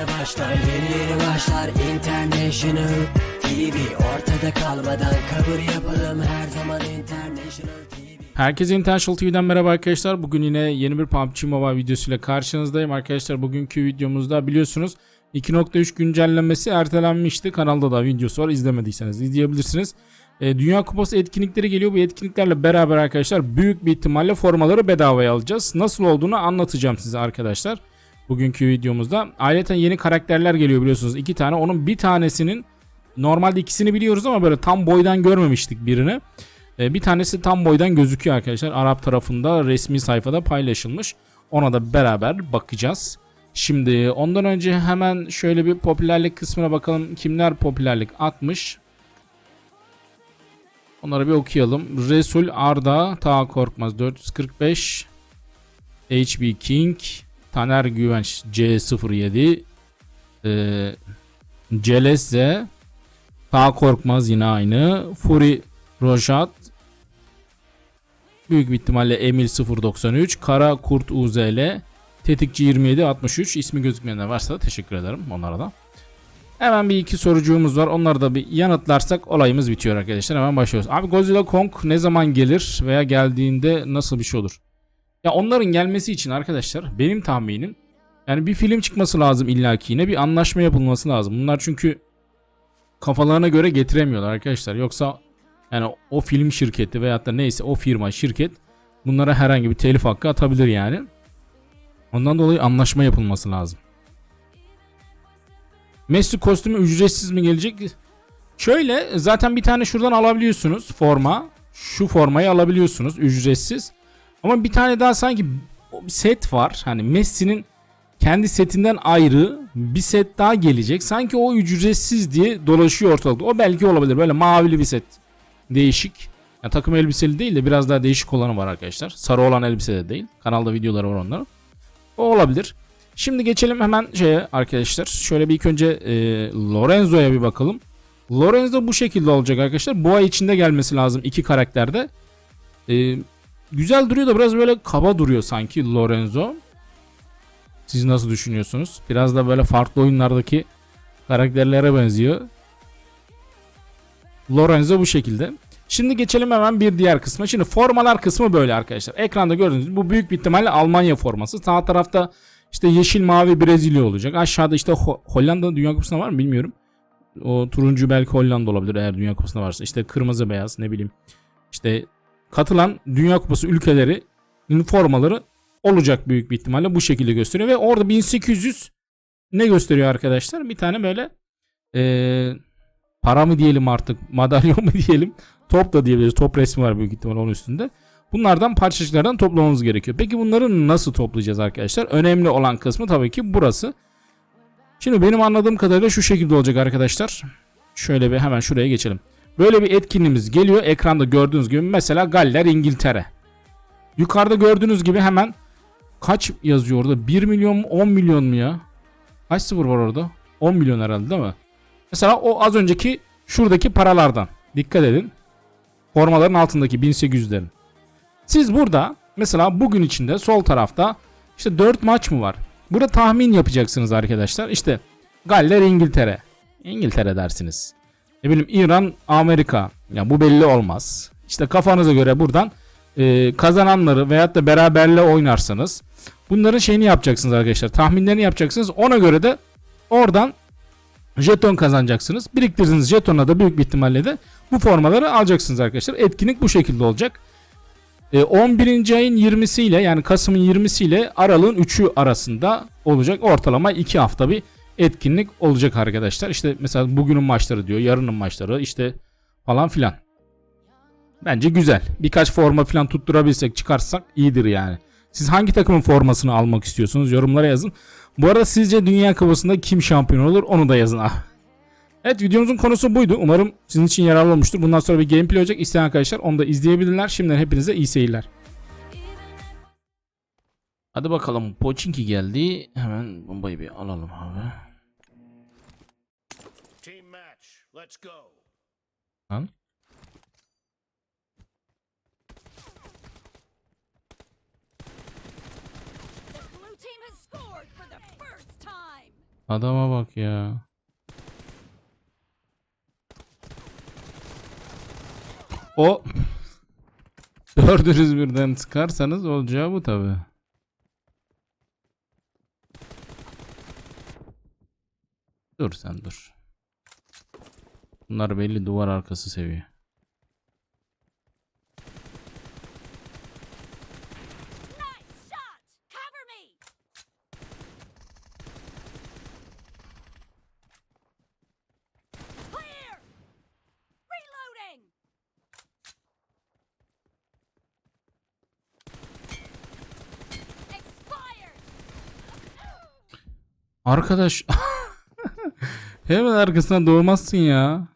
yeni başlar Yeni yeni başlar International TV Ortada kalmadan kabul yapalım Her zaman International TV Herkese International TV'den merhaba arkadaşlar. Bugün yine yeni bir PUBG Mobile videosuyla karşınızdayım. Arkadaşlar bugünkü videomuzda biliyorsunuz 2.3 güncellenmesi ertelenmişti. Kanalda da videosu var. İzlemediyseniz izleyebilirsiniz. E, Dünya Kupası etkinlikleri geliyor. Bu etkinliklerle beraber arkadaşlar büyük bir ihtimalle formaları bedavaya alacağız. Nasıl olduğunu anlatacağım size arkadaşlar. Bugünkü videomuzda. Ayrıca yeni karakterler geliyor biliyorsunuz. iki tane. Onun bir tanesinin normalde ikisini biliyoruz ama böyle tam boydan görmemiştik birini. E, bir tanesi tam boydan gözüküyor arkadaşlar. Arap tarafında resmi sayfada paylaşılmış. Ona da beraber bakacağız. Şimdi ondan önce hemen şöyle bir popülerlik kısmına bakalım. Kimler popülerlik atmış? Onları bir okuyalım. Resul Arda, Taha Korkmaz 445, HB King, Taner Güvenç C07, e, Celezze, Taha Korkmaz yine aynı, Furi Rojat, büyük bir ihtimalle Emil 093, Kara Kurt UZL, Tetikçi 27 63 ismi gözükmeyenler varsa da teşekkür ederim onlara da. Hemen bir iki sorucuğumuz var. Onları da bir yanıtlarsak olayımız bitiyor arkadaşlar. Hemen başlıyoruz. Abi Godzilla Kong ne zaman gelir veya geldiğinde nasıl bir şey olur? Ya onların gelmesi için arkadaşlar benim tahminim yani bir film çıkması lazım illaki yine bir anlaşma yapılması lazım. Bunlar çünkü kafalarına göre getiremiyorlar arkadaşlar. Yoksa yani o film şirketi veyahut da neyse o firma şirket bunlara herhangi bir telif hakkı atabilir yani. Ondan dolayı anlaşma yapılması lazım. Messi kostümü ücretsiz mi gelecek? Şöyle zaten bir tane şuradan alabiliyorsunuz forma. Şu formayı alabiliyorsunuz ücretsiz. Ama bir tane daha sanki set var. Hani Messi'nin kendi setinden ayrı bir set daha gelecek. Sanki o ücretsiz diye dolaşıyor ortalıkta. O belki olabilir. Böyle mavili bir set. Değişik. Yani takım elbiseli değil de biraz daha değişik olanı var arkadaşlar. Sarı olan elbise de değil. Kanalda videoları var onların. O olabilir. Şimdi geçelim hemen şeye arkadaşlar. Şöyle bir ilk önce e, Lorenzo'ya bir bakalım. Lorenzo bu şekilde olacak arkadaşlar. Ay içinde gelmesi lazım iki karakterde. E, güzel duruyor da biraz böyle kaba duruyor sanki Lorenzo. Siz nasıl düşünüyorsunuz? Biraz da böyle farklı oyunlardaki karakterlere benziyor. Lorenzo bu şekilde. Şimdi geçelim hemen bir diğer kısma. Şimdi formalar kısmı böyle arkadaşlar. Ekranda gördüğünüz bu büyük bir ihtimalle Almanya forması. Sağ tarafta işte yeşil mavi Brezilya olacak. Aşağıda işte Ho- Hollanda Dünya Kupası'nda var mı bilmiyorum. O turuncu belki Hollanda olabilir eğer Dünya Kupası'nda varsa. İşte kırmızı beyaz ne bileyim. İşte katılan Dünya Kupası ülkelerinin formaları olacak büyük bir ihtimalle bu şekilde gösteriyor. Ve orada 1800 ne gösteriyor arkadaşlar? Bir tane böyle eee para mı diyelim artık madalyon mu diyelim top da diyebiliriz. Top resmi var büyük ihtimal onun üstünde. Bunlardan parçacıklardan toplamamız gerekiyor. Peki bunları nasıl toplayacağız arkadaşlar? Önemli olan kısmı tabii ki burası. Şimdi benim anladığım kadarıyla şu şekilde olacak arkadaşlar. Şöyle bir hemen şuraya geçelim. Böyle bir etkinliğimiz geliyor. Ekranda gördüğünüz gibi mesela Galler İngiltere. Yukarıda gördüğünüz gibi hemen kaç yazıyor orada? 1 milyon mu 10 milyon mu ya? Kaç sıfır var orada? 10 milyon herhalde değil mi? Mesela o az önceki şuradaki paralardan. Dikkat edin. Formaların altındaki 1800'lerin. Siz burada mesela bugün içinde sol tarafta işte 4 maç mı var? Burada tahmin yapacaksınız arkadaşlar. İşte Galler İngiltere. İngiltere dersiniz. Ne bileyim İran Amerika. Ya bu belli olmaz. İşte kafanıza göre buradan e, kazananları veyahut da beraberle oynarsanız bunların şeyini yapacaksınız arkadaşlar. Tahminlerini yapacaksınız. Ona göre de oradan jeton kazanacaksınız. Biriktirdiğiniz jetonla da büyük bir ihtimalle de bu formaları alacaksınız arkadaşlar. Etkinlik bu şekilde olacak. E, 11. ayın 20'si ile yani Kasım'ın 20'si ile Aralık'ın 3'ü arasında olacak. Ortalama 2 hafta bir etkinlik olacak arkadaşlar. İşte mesela bugünün maçları diyor, yarının maçları işte falan filan. Bence güzel. Birkaç forma falan tutturabilsek çıkarsak iyidir yani. Siz hangi takımın formasını almak istiyorsunuz? Yorumlara yazın. Bu arada sizce Dünya Kupası'nda kim şampiyon olur? Onu da yazın. Ah. Evet videomuzun konusu buydu. Umarım sizin için yararlı olmuştur. Bundan sonra bir gameplay olacak. İsteyen arkadaşlar onu da izleyebilirler. Şimdiden hepinize iyi seyirler. Hadi bakalım. Pochinki geldi. Hemen bombayı bir alalım abi. Let's go. Lan. Adama bak ya. O dördünüz birden sıkarsanız olacağı bu tabi. Dur sen dur. Bunlar belli duvar arkası seviye. Arkadaş hemen arkasına doğmazsın ya.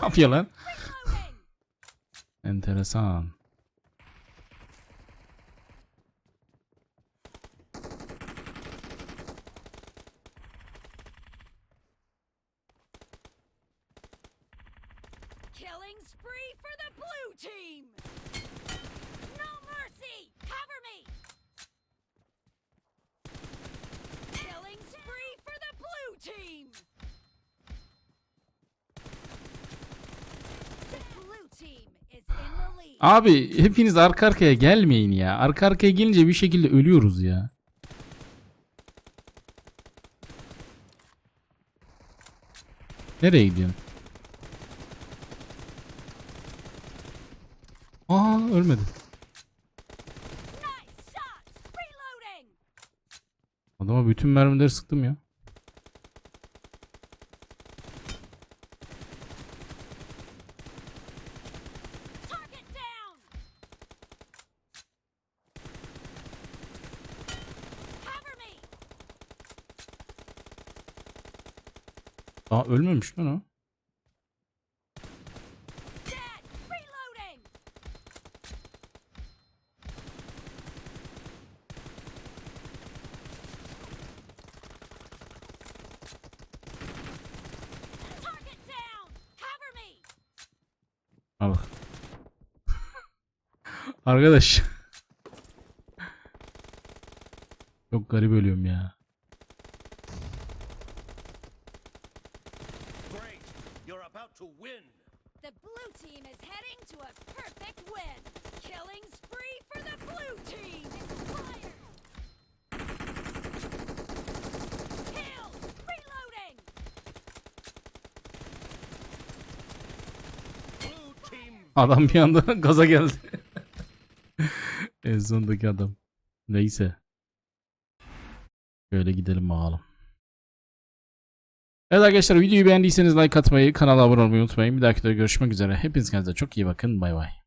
Ne yapıyor lan? Reloading! Enteresan. Killing spree for the blue team! No mercy! Cover me! Killing spree for the blue team! The blue team is in the lead. Abi hepiniz arka arkaya gelmeyin ya. Arka arkaya gelince bir şekilde ölüyoruz ya. Nereye gidiyorsun? Aa ölmedi. Adama bütün mermileri sıktım ya. Aa ölmemiş lan o. Arkadaş. Çok garip ölüyorum ya. Win! Killing spree for the blue team! Adam bir anda gaza geldi. en sondaki adam. Neyse. Şöyle gidelim bakalım. Evet arkadaşlar videoyu beğendiyseniz like atmayı, kanala abone olmayı unutmayın. Bir dahaki de görüşmek üzere. Hepiniz kendinize çok iyi bakın. Bay bay.